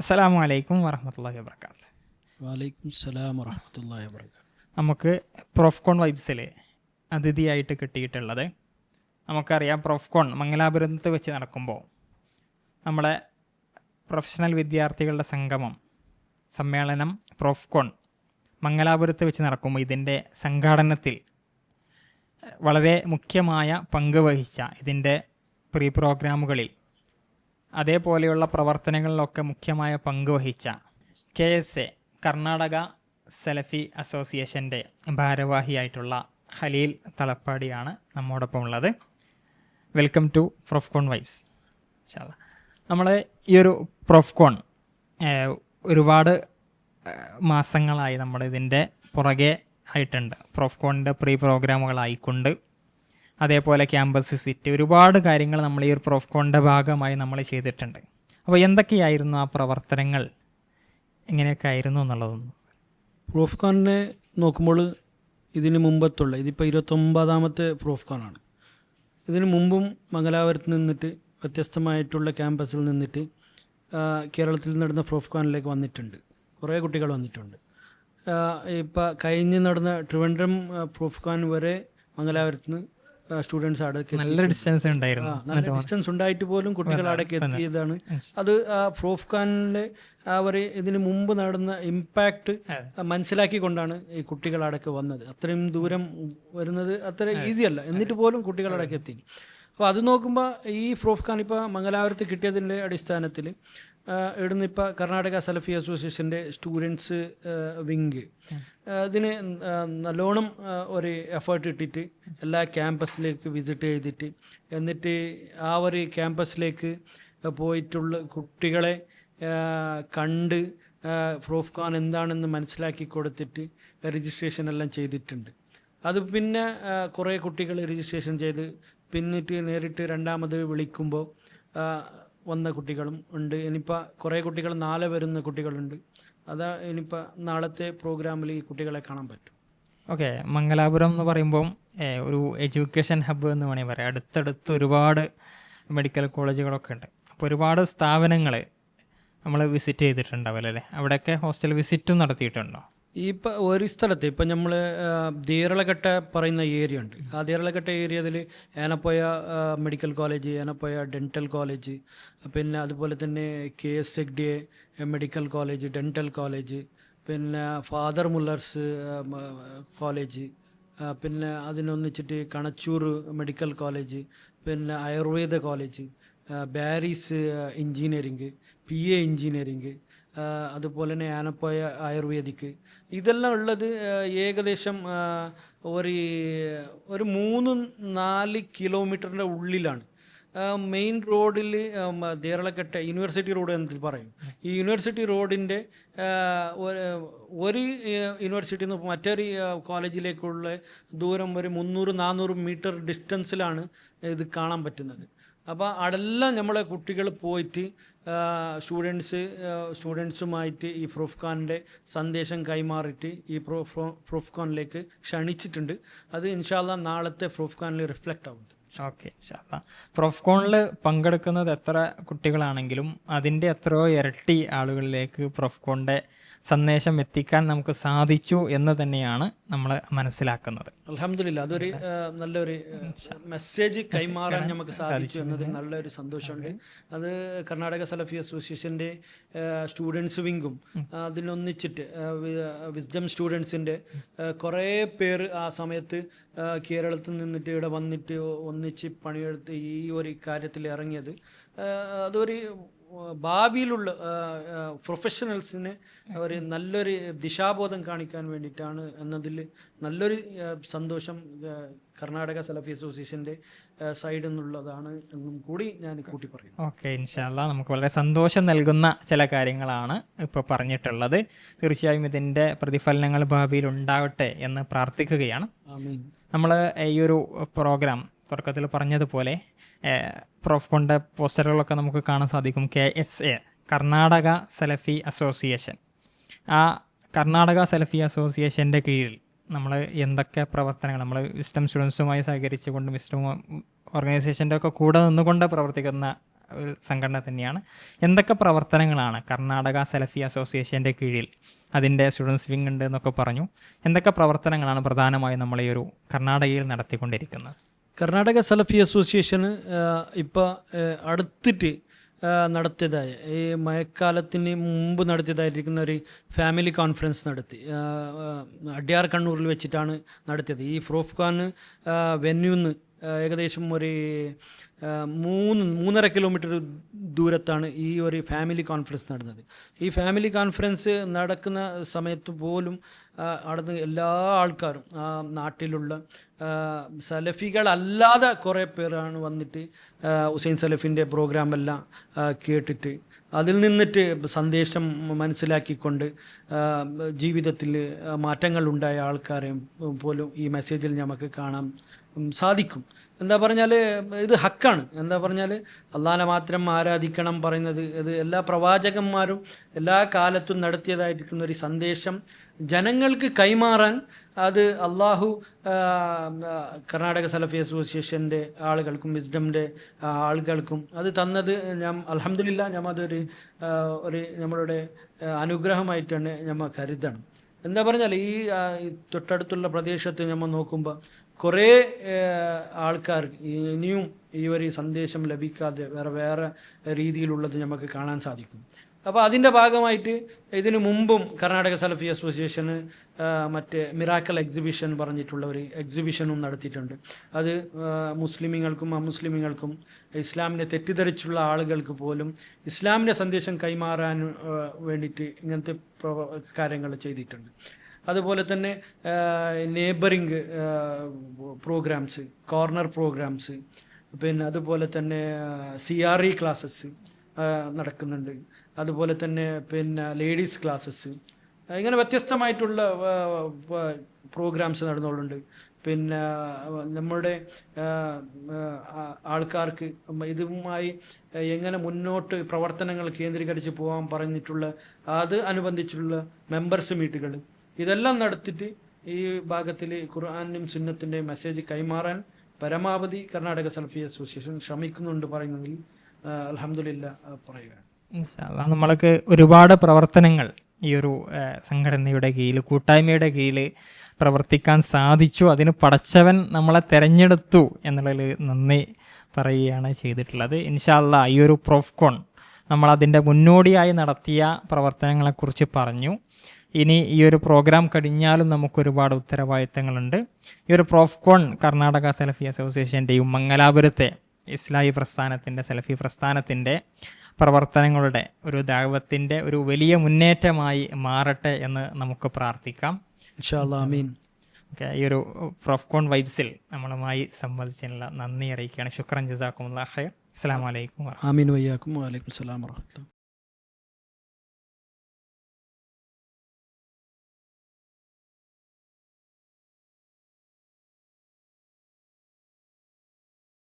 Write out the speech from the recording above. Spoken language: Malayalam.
അസ്സലാമു അലൈക്കും വറഹമത്തല്ലാഹി വബർക്കാത്ത് വലൈക്കും സലാം വറഹമത്തല്ലാഹി വർക്കാത്തു നമുക്ക് പ്രൊഫ്കോൺ വൈബ്സിൽ അതിഥിയായിട്ട് കിട്ടിയിട്ടുള്ളത് നമുക്കറിയാം പ്രൊഫ്കോൺ മംഗലാപുരത്ത് വെച്ച് നടക്കുമ്പോൾ നമ്മളെ പ്രൊഫഷണൽ വിദ്യാർത്ഥികളുടെ സംഗമം സമ്മേളനം പ്രൊഫ്കോൺ മംഗലാപുരത്ത് വെച്ച് നടക്കുമ്പോൾ ഇതിന്റെ സംഘാടനത്തിൽ വളരെ മുഖ്യമായ പങ്ക് വഹിച്ച ഇതിന്റെ പ്രീ പ്രോഗ്രാമുകളിൽ അതേപോലെയുള്ള പ്രവർത്തനങ്ങളിലൊക്കെ മുഖ്യമായ പങ്കുവഹിച്ച K S A Karnataka Salafi അസോസിയേഷന്റെ ഭാരവാഹിയായിട്ടുള്ള ഖലീൽ തലപ്പാടിയാണ് നമ്മോടൊപ്പം ഉള്ളത് വെൽക്കം ടു പ്രൊഫ്കോൺ വൈബ്സ്. നമ്മൾ ഈ ഒരു പ്രൊഫ്കോൺ ഒരുപാട് മാസങ്ങളായി നമ്മൾ ഇതിന്റെ പുറകെ ആയിട്ടുണ്ട്. പ്രൊഫ്കോണിന്റെ പ്രീ പ്രോഗ്രാമുകളായിക്കൊണ്ട് അതേപോലെ ക്യാമ്പസ് വിസിറ്റ് ഒരുപാട് കാര്യങ്ങൾ നമ്മൾ ഈ ഒരു പ്രോഫ്കോണിന്റെ ഭാഗമായി നമ്മൾ ചെയ്തിട്ടുണ്ട്. അപ്പോൾ എന്തൊക്കെയായിരുന്നു ആ പ്രവർത്തനങ്ങൾ? എങ്ങനെയൊക്കെ ആയിരുന്നു എന്നുള്ളതൊന്നും. പ്രോഫ്കോണിനെ നോക്കുമ്പോൾ ഇതിന് മുമ്പത്തുള്ള ഇതിപ്പോൾ ഇരുപത്തൊമ്പതാമത്തെ പ്രൂഫ്ഖാനാണ് ഇതിന് മുമ്പും മംഗലാപുരത്ത് നിന്നിട്ട് വ്യത്യസ്തമായിട്ടുള്ള ക്യാമ്പസിൽ നിന്നിട്ട് കേരളത്തിൽ നടന്ന പ്രോഫ്കോണിലേക്ക് വന്നിട്ടുണ്ട്. കുറേ കുട്ടികൾ വന്നിട്ടുണ്ട്. ഇപ്പം കഴിഞ്ഞ് നടന്ന ട്രിവൻഡ്രം പ്രൂഫ്ഖാൻ വരെ മംഗലാപുരത്ത് നിന്ന് സ്റ്റുഡൻസ് അവിടെ നല്ല ഡിസ്റ്റൻസ് ഉണ്ടായിരുന്നു. നല്ല ഡിസ്റ്റൻസ് ഉണ്ടായിട്ട് പോലും കുട്ടികൾ അവിടേക്ക് എത്തിയതാണ്. അത് ആ പ്രൂഫ് ഖാനിലെ അവർ ഇതിന് മുമ്പ് നടന്ന ഇമ്പാക്റ്റ് മനസ്സിലാക്കിക്കൊണ്ടാണ് ഈ കുട്ടികൾ അടക്ക് വന്നത്. അത്രയും ദൂരം വരുന്നത് അത്ര ഈസി അല്ല. എന്നിട്ട് പോലും കുട്ടികൾ അടക്ക് എത്തി. അപ്പോൾ അത് നോക്കുമ്പോൾ ഈ പ്രൂഫ് ഖാൻ ഇപ്പോൾ മംഗലാപുരത്ത് കിട്ടിയതിന്റെ അടിസ്ഥാനത്തിൽ ഇവിടുന്ന് ഇപ്പോൾ കർണാടക സലഫി അസോസിയേഷന്റെ സ്റ്റുഡൻസ് വിങ്. ഇതിന് നല്ലോണം ഒരു എഫേർട്ട് ഇട്ടിട്ട് എല്ലാ ക്യാമ്പസിലേക്ക് വിസിറ്റ് ചെയ്തിട്ട് എന്നിട്ട് ആ ഒരു ക്യാമ്പസിലേക്ക് പോയിട്ടുള്ള കുട്ടികളെ കണ്ട് പ്രൂഫ് ഖാൻ എന്താണെന്ന് മനസ്സിലാക്കി കൊടുത്തിട്ട് രജിസ്ട്രേഷൻ എല്ലാം ചെയ്തിട്ടുണ്ട്. അത് പിന്നെ കുറേ കുട്ടികൾ രജിസ്ട്രേഷൻ ചെയ്ത് പിന്നിട്ട് നേരിട്ട് രണ്ടാമത് വിളിക്കുമ്പോൾ വന്ന കുട്ടികളും ഉണ്ട്. ഇനിയിപ്പോൾ കുറേ കുട്ടികൾ നാളെ വരുന്ന കുട്ടികളുണ്ട്. അതാ ഇനിയിപ്പോൾ നാളത്തെ പ്രോഗ്രാമിൽ ഈ കുട്ടികളെ കാണാൻ പറ്റും. ഓക്കെ മംഗലാപുരം എന്ന് പറയുമ്പം ഒരു എഡ്യൂക്കേഷൻ ഹബ്ബ് എന്ന് വേണമെങ്കിൽ പറയാം. അടുത്തടുത്ത് ഒരുപാട് മെഡിക്കൽ കോളേജുകളൊക്കെ ഉണ്ട്. അപ്പോൾ ഒരുപാട് സ്ഥാപനങ്ങൾ നമ്മൾ വിസിറ്റ് ചെയ്തിട്ടുണ്ടാവില്ല? അല്ലേ അവിടെയൊക്കെ ഹോസ്റ്റൽ വിസിറ്റും നടത്തിയിട്ടുണ്ടോ? ഈ ഒരു സ്ഥലത്ത് ഇപ്പം നമ്മൾ ധീരളഘട്ട പറയുന്ന ഏരിയ ഉണ്ട്. ആ ധീരളഘട്ട ഏരിയയിൽ Yenepoya medical college Yenepoya dental college പിന്നെ അതുപോലെ തന്നെ K S Hegde A medical college dental college പിന്നെ ഫാദർ മുള്ളർസ് കോളേജ് പിന്നെ അതിനൊന്നിച്ചിട്ട് കണച്ചൂർ മെഡിക്കൽ കോളേജ് പിന്നെ Ayurveda college Bearys engineering P A engineering അതുപോലെ തന്നെ ആനപ്പോയ ആയുർവേദിക്ക്. ഇതെല്ലാം ഉള്ളത് ഏകദേശം ഒരു ഒരു മൂന്ന് നാല് കിലോമീറ്ററിന്റെ ഉള്ളിലാണ്. മെയിൻ റോഡിൽ ദേരളക്കെട്ട യൂണിവേഴ്സിറ്റി റോഡ് എന്ന് പറയും. ഈ യൂണിവേഴ്സിറ്റി റോഡിന്റെ ഒരു യൂണിവേഴ്സിറ്റിയിൽ നിന്ന് മറ്റൊരു കോളേജിലേക്കുള്ള ദൂരം ഒരു മുന്നൂറ് നാനൂറ് മീറ്റർ ഡിസ്റ്റൻസിലാണ് ഇത് കാണാൻ പറ്റുന്നത്. അപ്പോൾ അതെല്ലാം നമ്മളെ കുട്ടികൾ പോയിട്ട് സ്റ്റുഡൻസ് സ്റ്റുഡൻസുമായിട്ട് ഈ പ്രൂഫ് ഖാനിന്റെ സന്ദേശം കൈമാറിയിട്ട് ഈ പ്രൂഫ് പ്രൂഫ് ഖാനിലേക്ക് ക്ഷണിച്ചിട്ടുണ്ട്. അത് ഇൻഷാല്ല നാളത്തെ പ്രൂഫ് ഖാനിൽ റിഫ്ലക്റ്റ് ആവുന്നത് ഓക്കെ പ്രൊഫ്കോണിൽ പങ്കെടുക്കുന്നത് എത്ര കുട്ടികളാണെങ്കിലും അതിന്റെ എത്രയോ ഇരട്ടി ആളുകളിലേക്ക് പ്രൊഫ്കോണിന്റെ സന്ദേശം എത്തിക്കാൻ നമുക്ക് സാധിച്ചു എന്ന് തന്നെയാണ് നമ്മൾ മനസ്സിലാക്കുന്നത്. അലഹമില്ല അതൊരു നല്ലൊരു മെസ്സേജ് കൈമാറാൻ നമുക്ക് സാധിച്ചു എന്നതിൽ നല്ലൊരു സന്തോഷമുണ്ട്. അത്. കർണാടക സലഫി അസോസിയേഷന്റെ സ്റ്റുഡൻസ് വിങ്ങും അതിനൊന്നിച്ചിട്ട് വിസ്ഡം സ്റ്റുഡൻസിന്റെ കുറേ പേര് ആ സമയത്ത് കേരളത്തിൽ നിന്നിട്ട് ഇവിടെ വന്നിട്ട് ഒന്നിച്ച് പണിയെടുത്ത് ഈ ഒരു കാര്യത്തിൽ ഇറങ്ങിയത്. അതൊരു ഭാവിയിലുള്ള പ്രൊഫഷണൽസിന് ഒരു നല്ലൊരു ദിശാബോധം കാണിക്കാൻ വേണ്ടിയിട്ടാണ് എന്നതിൽ നല്ലൊരു സന്തോഷം കർണാടക സലഫി അസോസിയേഷന്റെ സൈഡിൽ നിന്നുള്ളതാണ് എന്നും കൂടി ഞാൻ കൂട്ടി പറയും ഓക്കെ ഇൻഷാല്ല നമുക്ക് വളരെ സന്തോഷം നൽകുന്ന ചില കാര്യങ്ങളാണ് ഇപ്പോൾ പറഞ്ഞിട്ടുള്ളത്. തീർച്ചയായും ഇതിന്റെ പ്രതിഫലനങ്ങൾ ഭാവിയിൽ ഉണ്ടാവട്ടെ എന്ന് പ്രാർത്ഥിക്കുകയാണ്. നമ്മൾ ഈ ഒരു പ്രോഗ്രാം തുടക്കത്തിൽ പറഞ്ഞതുപോലെ പ്രൊഫ്കോണിന്റെ പോസ്റ്ററുകളൊക്കെ നമുക്ക് കാണാൻ സാധിക്കും. K S A Karnataka Salafi association. ആ കർണാടക സെലഫി അസോസിയേഷന്റെ കീഴിൽ നമ്മൾ എന്തൊക്കെ പ്രവർത്തനങ്ങൾ നമ്മൾ വിസ്റ്റം സ്റ്റുഡൻസുമായി സഹകരിച്ചുകൊണ്ട് വിസ്റ്റം ഓർഗനൈസേഷന്റെ ഒക്കെ കൂടെ നിന്നുകൊണ്ട് പ്രവർത്തിക്കുന്ന ഒരു സംഘടന തന്നെയാണ്. എന്തൊക്കെ പ്രവർത്തനങ്ങളാണ് കർണാടക സെലഫി അസോസിയേഷന്റെ കീഴിൽ അതിന്റെ സ്റ്റുഡൻസ് വിങ് ഉണ്ട് എന്നൊക്കെ പറഞ്ഞു. എന്തൊക്കെ പ്രവർത്തനങ്ങളാണ് പ്രധാനമായും നമ്മൾ ഈ ഒരു കർണാടകയിൽ നടത്തിക്കൊണ്ടിരിക്കുന്നത്? കർണാടക സലഫി അസോസിയേഷന് ഇപ്പോൾ അടുത്തിട്ട് നടത്തിയതായ. ഈ മഴക്കാലത്തിന് മുമ്പ് നടത്തിയതായിരിക്കുന്ന ഒരു ഫാമിലി കോൺഫറൻസ് നടത്തി. ആ, കണ്ണൂരിൽ വെച്ചിട്ടാണ് നടത്തിയത്. ഈ ഫ്രോഫ് ഖാൻ വെന്യൂന്ന് ഏകദേശം ഒരു മൂന്ന് മൂന്നര കിലോമീറ്റർ ദൂരത്താണ് ഈ ഒരു ഫാമിലി കോൺഫറൻസ് നടന്നത്. ഈ ഫാമിലി കോൺഫറൻസ് നടക്കുന്ന സമയത്ത് പോലും അവിടുന്ന് എല്ലാ ആൾക്കാരും ആ നാട്ടിലുള്ള സലഫികളല്ലാതെ കുറേ പേരാണ് വന്നിട്ട് ഹുസൈൻ സലഫിന്റെ പ്രോഗ്രാമെല്ലാം കേട്ടിട്ട് അതിൽ നിന്നിട്ട് സന്ദേശം മനസ്സിലാക്കിക്കൊണ്ട് ജീവിതത്തിൽ മാറ്റങ്ങൾ ഉണ്ടായ ആൾക്കാരെയും പോലും ഈ മെസ്സേജിൽ നമുക്ക് കാണാൻ സാധിക്കും. എന്താ പറഞ്ഞാൽ ഇത് ഹക്കാണ്. എന്താ പറഞ്ഞാൽ അള്ളാനെ മാത്രം ആരാധിക്കണം പറയുന്നത് ഇത് എല്ലാ പ്രവാചകന്മാരും എല്ലാ കാലത്തും നടത്തിയതായിരിക്കുന്ന ഒരു സന്ദേശം. ജനങ്ങൾക്ക് കൈമാറാൻ അത് അള്ളാഹു കർണാടക സലഫി അസോസിയേഷന്റെ ആളുകൾക്കും വിസ്ഡമിന്റെ ആളുകൾക്കും അത് തന്നത് ഞാൻ അലഹമില്ല ഞാൻ അതൊരു ഒരു നമ്മളുടെ അനുഗ്രഹമായിട്ടാണ് നമ്മൾ കരുതണം. എന്താ പറഞ്ഞാൽ ഈ തൊട്ടടുത്തുള്ള പ്രദേശത്ത് നമ്മൾ നോക്കുമ്പോൾ കുറേ ആൾക്കാർ ഇനിയും ഈ ഒരു സന്ദേശം ലഭിക്കാതെ വേറെ വേറെ രീതിയിലുള്ളത് നമുക്ക് കാണാൻ സാധിക്കും. അപ്പോൾ അതിന്റെ ഭാഗമായിട്ട് ഇതിനു മുമ്പും കർണാടക സലഫി അസോസിയേഷന് മറ്റേ മിറാക്കൽ എക്സിബിഷൻ പറഞ്ഞിട്ടുള്ള ഒരു എക്സിബിഷനും നടത്തിയിട്ടുണ്ട്. അത് മുസ്ലിമുകൾക്കും അമുസ്ലിമുകൾക്കും ഇസ്ലാമിനെ തെറ്റിദ്ധരിച്ചുള്ള ആളുകൾക്ക് പോലും ഇസ്ലാമിന്റെ സന്ദേശം കൈമാറാൻ വേണ്ടിയിട്ട് ഇങ്ങനത്തെ കാര്യങ്ങൾ ചെയ്തിട്ടുണ്ട്. അതുപോലെ തന്നെ നെയ്ബറിങ് പ്രോഗ്രാംസ് കോർണർ പ്രോഗ്രാംസ് പിന്നെ അതുപോലെ തന്നെ സി ആർ ഇ ക്ലാസ്സസ് നടക്കുന്നുണ്ട്. അതുപോലെ തന്നെ പിന്നെ ലേഡീസ് ക്ലാസ്സസ് ഇങ്ങനെ വ്യത്യസ്തമായിട്ടുള്ള പ്രോഗ്രാംസ് നടന്നുകൊണ്ടുണ്ട് പിന്നെ നമ്മുടെ ആൾക്കാർക്ക് ഇതുമായി എങ്ങനെ മുന്നോട്ട് പ്രവർത്തനങ്ങൾ കേന്ദ്രീകരിച്ച് പോകാൻ പറഞ്ഞിട്ടുള്ള അത് അനുബന്ധിച്ചുള്ള മെമ്പർസ് മീറ്റുകൾ ഇതെല്ലാം നടത്തിയിട്ട് ഈ ഭാഗത്തിൽ ഖുർആാനും സുന്നത്തിന്റെ മെസ്സേജ് കൈമാറാൻ പരമാവധി കർണാടക സൽഫി അസോസിയേഷൻ ശ്രമിക്കുന്നുണ്ട് പറയുന്നെങ്കിൽ അലഹമില്ല പറയുകയാണ്. നമ്മൾക്ക് ഒരുപാട് പ്രവർത്തനങ്ങൾ ഈ ഒരു സംഘടനയുടെ കീഴിൽ കൂട്ടായ്മയുടെ കീഴിൽ പ്രവർത്തിക്കാൻ സാധിച്ചു. അതിന് പടച്ചവൻ നമ്മളെ തെരഞ്ഞെടുത്തു എന്നുള്ളതിൽ നന്ദി പറയുകയാണ് ചെയ്തിട്ടുള്ളത്. ഇൻഷാല്ല ഈ ഒരു പ്രൊഫ്കോൺ നമ്മൾ അതിന്റെ മുന്നോടിയായി നടത്തിയ പ്രവർത്തനങ്ങളെക്കുറിച്ച് പറഞ്ഞു. ഇനി ഈ ഒരു പ്രോഗ്രാം കഴിഞ്ഞാലും നമുക്ക് ഒരുപാട് ഉത്തരവാദിത്തങ്ങളുണ്ട്. ഈ ഒരു പ്രോഫ്കോൺ കർണാടക സെലഫി അസോസിയേഷന്റെയും മംഗലാപുരത്തെ ഇസ്ലാഹി പ്രസ്ഥാനത്തിന്റെ സെലഫി പ്രസ്ഥാനത്തിന്റെ പ്രവർത്തനങ്ങളുടെ ഒരു ദൈവത്തിന്റെ ഒരു വലിയ മുന്നേറ്റമായി മാറട്ടെ എന്ന് നമുക്ക് പ്രാർത്ഥിക്കാം. അമീൻ ഓക്കെ ഈ ഒരു പ്രോഫ്കോൺ വൈബ്സിൽ നമ്മളുമായി സംബന്ധിച്ചുള്ള നന്ദി അറിയിക്കുകയാണ്. ശുക്രൻ ജസാക്കും അസ്സാം വലൈക്കും ആമീൻ വയ്യാക്കും. വലൈക്കും